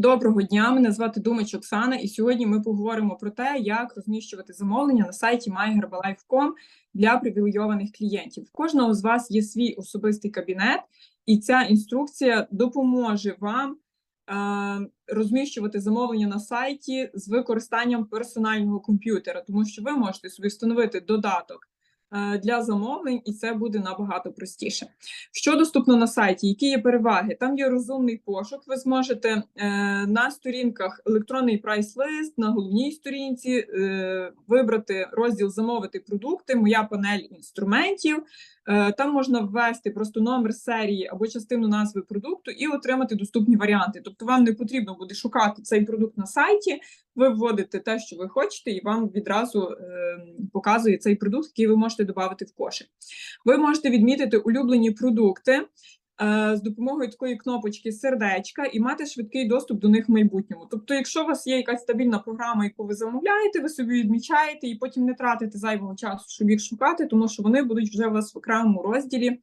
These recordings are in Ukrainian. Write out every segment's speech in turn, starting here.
Доброго дня, мене звати Думач Оксана, і сьогодні ми поговоримо про те, як розміщувати замовлення на сайті myherbalife.com для привілейованих клієнтів. У кожного з вас є свій особистий кабінет, і ця інструкція допоможе вам е, розміщувати замовлення на сайті з використанням персонального комп'ютера, тому що ви можете собі встановити додаток для замовлень, і це буде набагато простіше. Що доступно на сайті? Які є переваги? Там є розумний пошук. Ви зможете е, на сторінках електронний прайс-лист, на головній сторінці е, вибрати розділ Замовити продукти, моя панель інструментів. Е, там можна ввести просто номер серії або частину назви продукту і отримати доступні варіанти. Тобто, вам не потрібно буде шукати цей продукт на сайті. Ви вводите те, що ви хочете, і вам відразу е, показує цей продукт, який ви можете додати в кошик. Ви можете відмітити улюблені продукти з допомогою такої кнопочки сердечка і мати швидкий доступ до них в майбутньому. Тобто, якщо у вас є якась стабільна програма, яку ви замовляєте, ви собі відмічаєте і потім не тратите зайвого часу, щоб їх шукати, тому що вони будуть вже у вас в окремому розділі.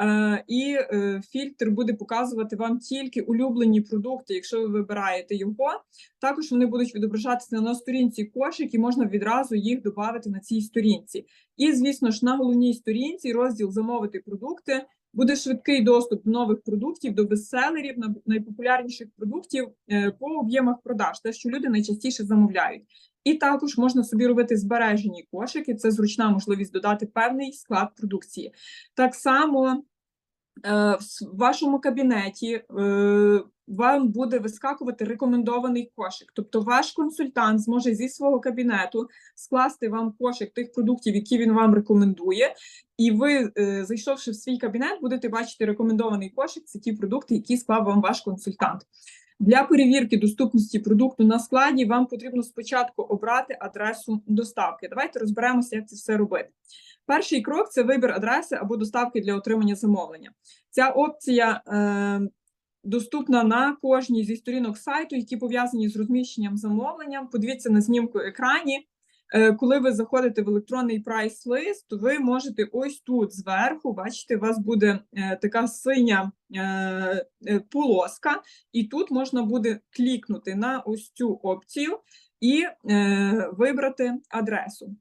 Е, і е, фільтр буде показувати вам тільки улюблені продукти, якщо ви вибираєте його. Також вони будуть відображатися на сторінці кошик, і можна відразу їх додати на цій сторінці. І, звісно ж, на головній сторінці розділ замовити продукти. Буде швидкий доступ до нових продуктів, до бестселерів, на- найпопулярніших продуктів е, по об'ємах продаж, те, що люди найчастіше замовляють. І також можна собі робити збережені кошики. Це зручна можливість додати певний склад продукції. Так само в вашому кабінеті е, вам буде вискакувати рекомендований кошик. Тобто ваш консультант зможе зі свого кабінету скласти вам кошик тих продуктів, які він вам рекомендує, і ви, е, зайшовши в свій кабінет, будете бачити рекомендований кошик. Це ті продукти, які склав вам ваш консультант. Для перевірки доступності продукту на складі вам потрібно спочатку обрати адресу доставки. Давайте розберемося, як це все робити. Перший крок це вибір адреси або доставки для отримання замовлення. Ця опція е, доступна на кожній зі сторінок сайту, які пов'язані з розміщенням замовлення. Подивіться на знімку екрані. Е, Коли ви заходите в електронний прайс-лист, то ви можете ось тут зверху, бачите, у вас буде е, така синя е, е, полоска, і тут можна буде клікнути на ось цю опцію і е, вибрати адресу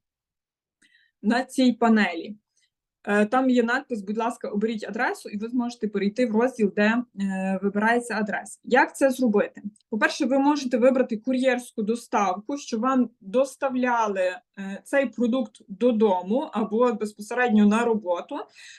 на цій панелі. Е, Там є надпис, будь ласка, оберіть адресу, і ви зможете перейти в розділ, де е, вибирається адреса. Як це зробити? По-перше, ви можете вибрати кур'єрську доставку, що вам доставляли цей продукт додому або безпосередньо на роботу.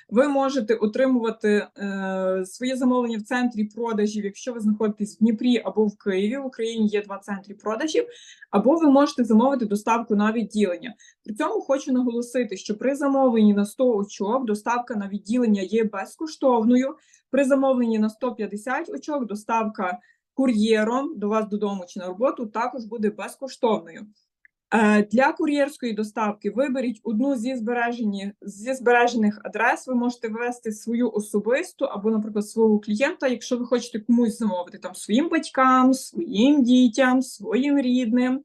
Ви можете отримувати е, своє замовлення в центрі продажів, якщо ви знаходитесь в Дніпрі або в Києві. В Україні є два центри продажів, або ви можете замовити доставку на відділення. При цьому хочу наголосити, що при замовленні на 100 очок доставка на відділення є безкоштовною. При замовленні на 150 очок доставка кур'єром до вас додому чи на роботу також буде безкоштовною. Е, Для кур'єрської доставки виберіть одну зі збережені зі збережених адрес. Ви можете ввести свою особисту або, наприклад, свого клієнта, якщо ви хочете комусь замовити там своїм батькам, своїм дітям, своїм рідним.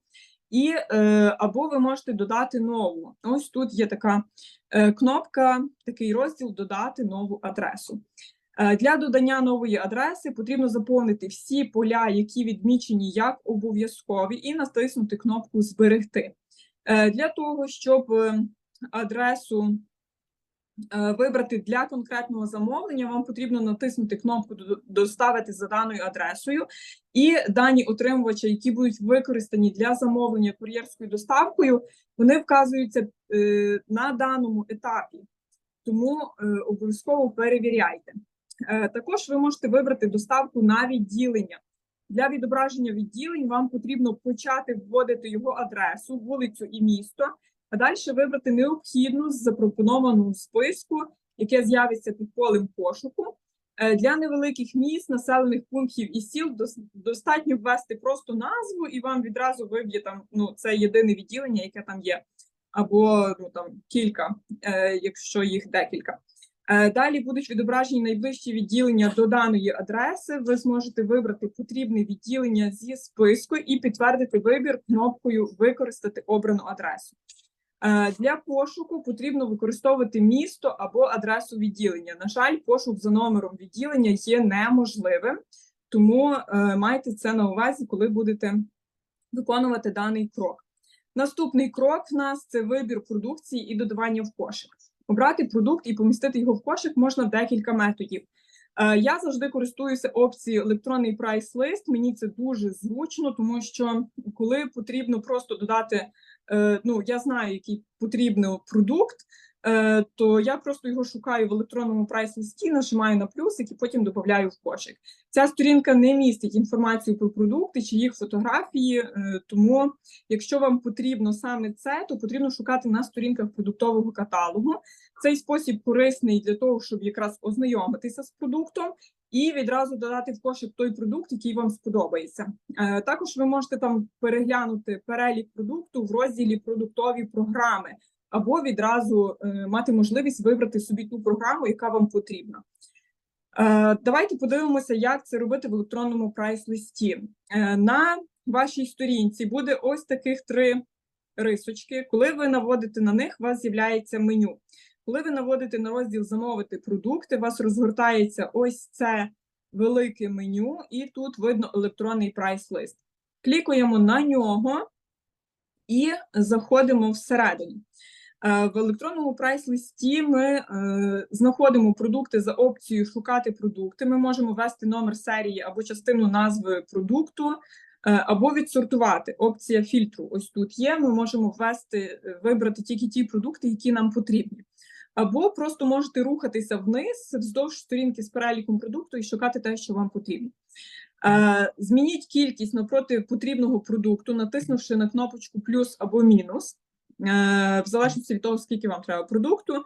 І е, або ви можете додати нову. Ось тут є така е, кнопка, такий розділ додати нову адресу. Е, Для додання нової адреси потрібно заповнити всі поля, які відмічені як обов'язкові, і натиснути кнопку Зберегти. Е, Для того, щоб е, адресу вибрати для конкретного замовлення, вам потрібно натиснути кнопку Доставити за даною адресою, і дані отримувача, які будуть використані для замовлення кур'єрською доставкою, вони вказуються на даному етапі. Тому обов'язково перевіряйте. Е, Також ви можете вибрати доставку на відділення. Для відображення відділень вам потрібно почати вводити його адресу, вулицю і місто, а далі вибрати необхідну з запропонованого списку, яке з'явиться під полем пошуку. Е, Для невеликих міст, населених пунктів і сіл достатньо ввести просто назву, і вам відразу виб'є там ну, це єдине відділення, яке там є, або ну, там кілька, е, якщо їх декілька. Е, Далі будуть відображені найближчі відділення до даної адреси. Ви зможете вибрати потрібне відділення зі списку і підтвердити вибір кнопкою Використати обрану адресу. Е, Для пошуку потрібно використовувати місто або адресу відділення. На жаль, пошук за номером відділення є неможливим. тому е, майте це на увазі, коли будете виконувати даний крок. Наступний крок в нас це вибір продукції і додавання в кошик. Обрати продукт і помістити його в кошик можна декілька методів. Е, Я завжди користуюся опцією електронний прайс-лист. Мені це дуже зручно, тому що коли потрібно просто додати, е, ну я знаю, який потрібний продукт, то я просто його шукаю в електронному прайс-листі, нажимаю на плюсик і потім додаю в кошик. Ця сторінка не містить інформацію про продукти чи їх фотографії, е, тому якщо вам потрібно саме це, то потрібно шукати на сторінках продуктового каталогу. Цей спосіб корисний для того, щоб якраз ознайомитися з продуктом і відразу додати в кошик той продукт, який вам сподобається. Е, Також ви можете там переглянути перелік продукту в розділі продуктові програми, або відразу е, мати можливість вибрати собі ту програму, яка вам потрібна. Е, Давайте подивимося, як це робити в електронному прайс-листі. Е, На вашій сторінці буде ось таких три рисочки. Коли ви наводите на них, у вас з'являється меню. Коли ви наводите на розділ замовити продукти, у вас розгортається ось це велике меню, і тут видно електронний прайс-лист. Клікуємо на нього і заходимо всередину. Е, В електронному прайс-листі ми е, знаходимо продукти за опцією Шукати продукти. Ми можемо ввести номер серії або частину назви продукту, е, або відсортувати. Опція фільтру ось тут є. Ми можемо ввести, вибрати тільки ті продукти, які нам потрібні. Або просто можете рухатися вниз вздовж сторінки з переліком продукту і шукати те, що вам потрібно. Змініть кількість напроти потрібного продукту, натиснувши на кнопочку плюс або мінус, в залежності від того, скільки вам треба продукту.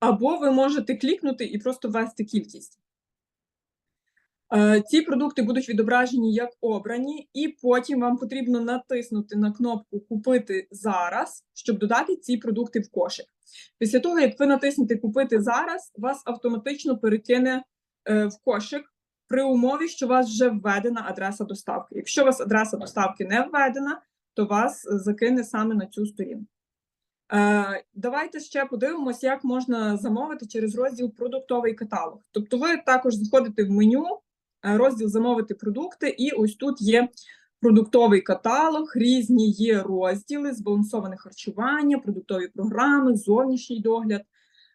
Або ви можете клікнути і просто ввести кількість. Е, Ці продукти будуть відображені як обрані, і потім вам потрібно натиснути на кнопку Купити зараз, щоб додати ці продукти в кошик. Після того, як ви натиснете Купити зараз, вас автоматично перекине е, в кошик при умові, що у вас вже введена адреса доставки. Якщо у вас адреса доставки не введена, то вас закине саме на цю сторінку. Е, Давайте ще подивимось, як можна замовити через розділ продуктовий каталог. Тобто, ви також заходите в меню, е, розділ замовити продукти, і ось тут є продуктовий каталог, різні є розділи, збалансоване харчування, продуктові програми, зовнішній догляд,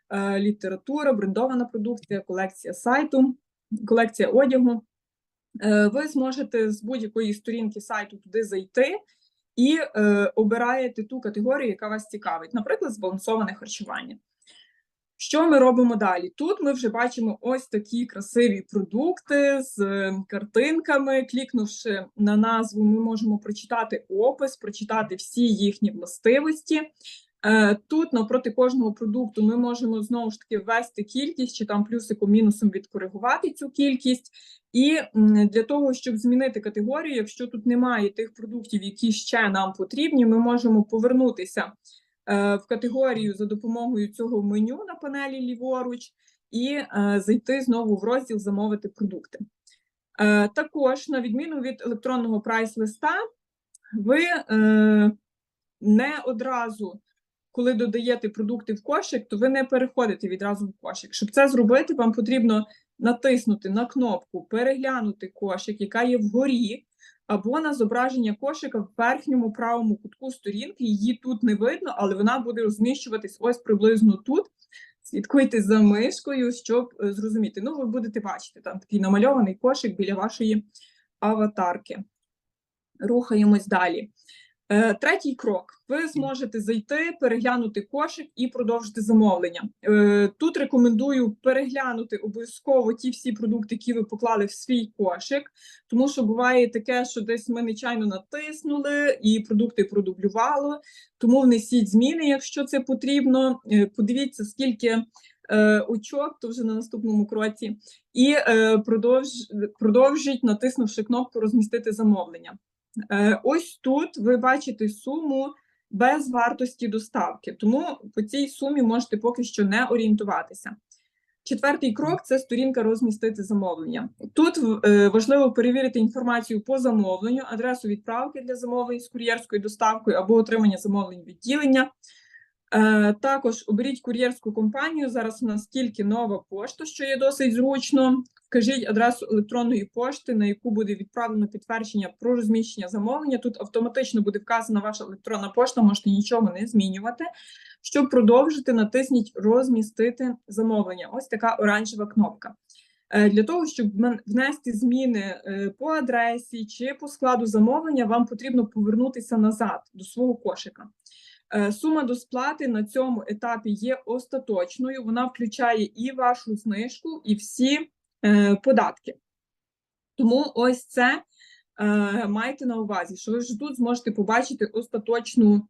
е, література, брендована продукція, колекція сайту, колекція одягу. Ви зможете з будь-якої сторінки сайту туди зайти і е, обираєте ту категорію, яка вас цікавить, наприклад, збалансоване харчування. Що ми робимо далі? Тут ми вже бачимо ось такі красиві продукти з е, картинками. Клікнувши на назву, ми можемо прочитати опис, прочитати всі їхні властивості. Е, Тут навпроти кожного продукту ми можемо знову ж таки ввести кількість чи там плюсиком мінусом відкоригувати цю кількість. І для того, щоб змінити категорію, якщо тут немає тих продуктів, які ще нам потрібні, ми можемо повернутися е, в категорію за допомогою цього меню на панелі ліворуч і е, зайти знову в розділ замовити продукти. Також, на відміну від електронного прайс-листа, ви не одразу, коли додаєте продукти в кошик, то ви не переходите відразу в кошик. Щоб це зробити, вам потрібно натиснути на кнопку Переглянути кошик, яка є вгорі, або на зображення кошика в верхньому правому кутку сторінки. Її тут не видно, але вона буде розміщуватись ось приблизно тут. Слідкуйте за мишкою, щоб е, зрозуміти. Ну, ви будете бачити там такий намальований кошик біля вашої аватарки. Рухаємось далі. Е, Третій крок. Ви зможете зайти, переглянути кошик і продовжити замовлення. Е, Тут рекомендую переглянути обов'язково ті всі продукти, які ви поклали в свій кошик, тому що буває таке, що десь ми нечайно натиснули і продукти продублювало. Тому внесіть зміни, якщо це потрібно. Е, Подивіться, скільки очок, то вже на наступному кроці, і продовж, продовжіть, натиснувши кнопку Розмістити замовлення. Е, Ось тут ви бачите суму без вартості доставки, тому по цій сумі можете поки що не орієнтуватися. Четвертий крок це сторінка розмістити замовлення. Тут е, важливо перевірити інформацію по замовленню, адресу відправки для замовлень з кур'єрською доставкою або отримання замовлень відділення. Е, також оберіть кур'єрську компанію. Зараз у нас тільки нова пошта, що є досить зручно. Вкажіть адресу електронної пошти, на яку буде відправлено підтвердження про розміщення замовлення. Тут автоматично буде вказана ваша електронна пошта, можете нічого не змінювати. Щоб продовжити, натисніть Розмістити замовлення. Ось така оранжева кнопка. Е, Для того, щоб внести зміни е, по адресі чи по складу замовлення, вам потрібно повернутися назад до свого кошика. Е, Сума до сплати на цьому етапі є остаточною. Вона включає і вашу знижку, і всі е, податки. Тому ось це е, майте на увазі, що ви вже тут зможете побачити остаточну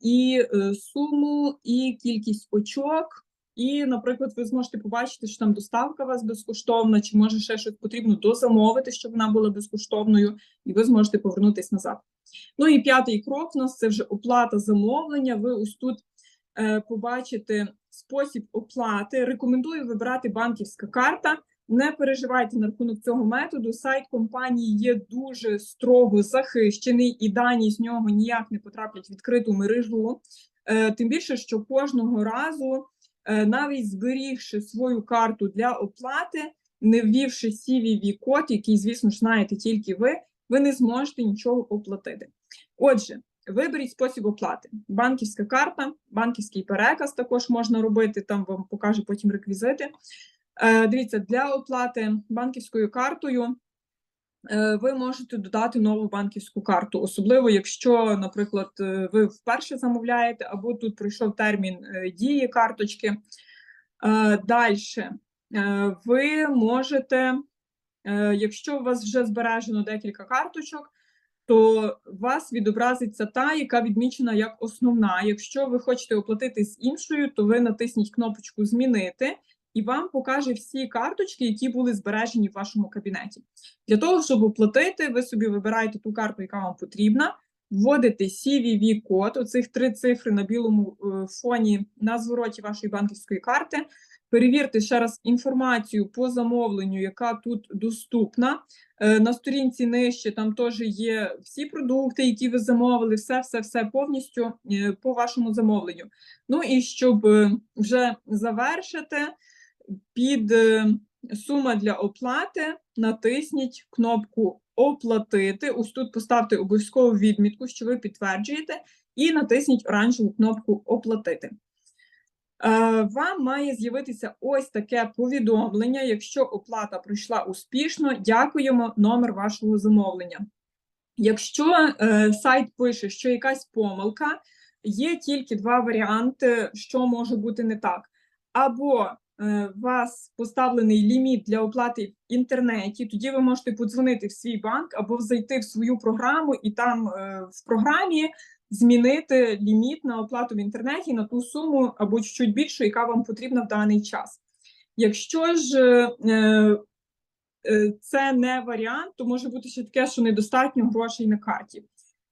і суму, і кількість очок. І, наприклад, ви зможете побачити, що там доставка у вас безкоштовна, чи може ще щось потрібно дозамовити, щоб вона була безкоштовною, і ви зможете повернутися назад. Ну і п'ятий крок у нас це вже оплата замовлення. Ви ось тут е, побачите спосіб оплати. Рекомендую вибирати банківська карта. Не переживайте на рахунок цього методу. Сайт компанії є дуже строго захищений, і дані з нього ніяк не потраплять в відкриту мережу. Е, Тим більше, що кожного разу, е, навіть зберігши свою карту для оплати, не ввівши cvv код який, звісно ж, знаєте тільки ви, ви не зможете нічого оплатити. Отже, виберіть спосіб оплати: банківська карта, банківський переказ також можна робити. Там вам покаже потім реквізити. Е, Дивіться, для оплати банківською картою е, ви можете додати нову банківську карту, особливо якщо, наприклад, е, ви вперше замовляєте, або тут пройшов термін е, дії карточки. Далі ви можете, якщо у вас вже збережено декілька карточок, то вас відобразиться та, яка відмічена як основна. Якщо ви хочете оплатити з іншою, то ви натисніть кнопочку Змінити, і вам покаже всі карточки, які були збережені в вашому кабінеті. Для того, щоб оплатити, ви собі вибираєте ту карту, яка вам потрібна, вводите cvv код оцих три цифри на білому е, фоні на звороті вашої банківської карти. Перевірте ще раз інформацію по замовленню, яка тут доступна. Е, На сторінці нижче там теж є всі продукти, які ви замовили, все, все, все повністю е, по вашому замовленню. Ну і щоб е, вже завершити, під сума для оплати натисніть кнопку Оплатити. Ось тут поставте обов'язкову відмітку, що ви підтверджуєте, і натисніть оранжеву кнопку Оплатити. Е, Вам має з'явитися ось таке повідомлення. Якщо оплата пройшла успішно, дякуємо номер вашого замовлення. Якщо е, сайт пише, що якась помилка, є тільки два варіанти, що може бути не так. Або е, у вас поставлений ліміт для оплати в інтернеті, тоді ви можете подзвонити в свій банк або зайти в свою програму і там в програмі змінити ліміт на оплату в інтернеті на ту суму або чуть більшу, яка вам потрібна в даний час. Якщо ж е, е, це не варіант, то може бути ще таке, що недостатньо грошей на карті.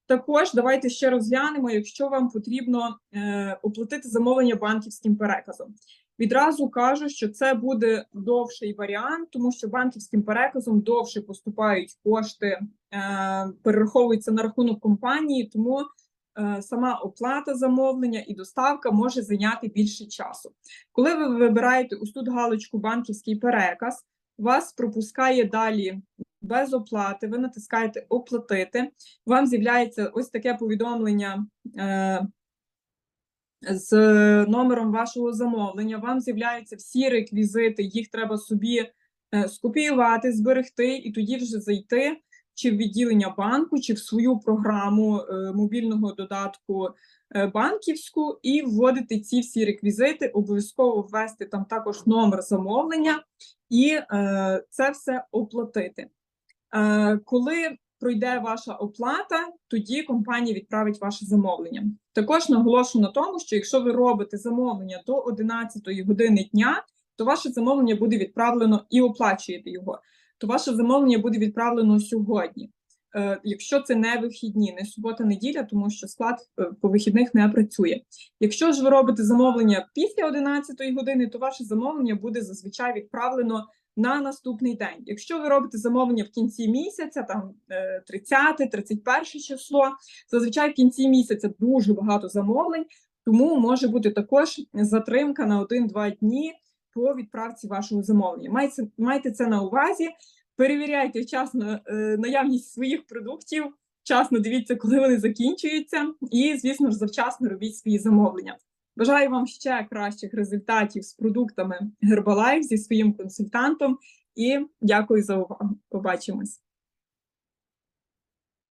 Також давайте ще розглянемо, якщо вам потрібно е, оплатити замовлення банківським переказом. Відразу кажу, що це буде довший варіант, тому що банківським переказом довше поступають кошти, е, перераховуються на рахунок компанії, тому е, сама оплата замовлення і доставка може зайняти більше часу. Коли ви вибираєте ось тут галочку банківський переказ, вас пропускає далі без оплати, ви натискаєте оплатити. Вам з'являється ось таке повідомлення е, з номером вашого замовлення. Вам з'являються всі реквізити, їх треба собі е, скопіювати, зберегти і тоді вже зайти чи в відділення банку, чи в свою програму е, мобільного додатку е, банківську, і вводити ці всі реквізити, обов'язково ввести там також номер замовлення і е, це все оплатити. Коли пройде ваша оплата, тоді компанія відправить ваше замовлення. Також наголошую на тому, що якщо ви робите замовлення до 11 години дня, то ваше замовлення буде відправлено і оплачуєте його. То ваше замовлення буде відправлено сьогодні. Е, Якщо це не вихідні, не субота, неділя, тому що склад е, по вихідних не працює. Якщо ж ви робите замовлення після 11 години, то ваше замовлення буде зазвичай відправлено на наступний день. Якщо ви робите замовлення в кінці місяця, там 30, 31 число, зазвичай в кінці місяця дуже багато замовлень, Тому може бути також затримка на 1-2 дні по відправці вашого замовлення. Майте, майте це на увазі. Перевіряйте вчасно е, наявність своїх продуктів, вчасно дивіться, коли вони закінчуються, і, звісно ж, завчасно робіть свої замовлення. Бажаю вам ще кращих результатів з продуктами Herbalife зі своїм консультантом і дякую за увагу. Побачимось.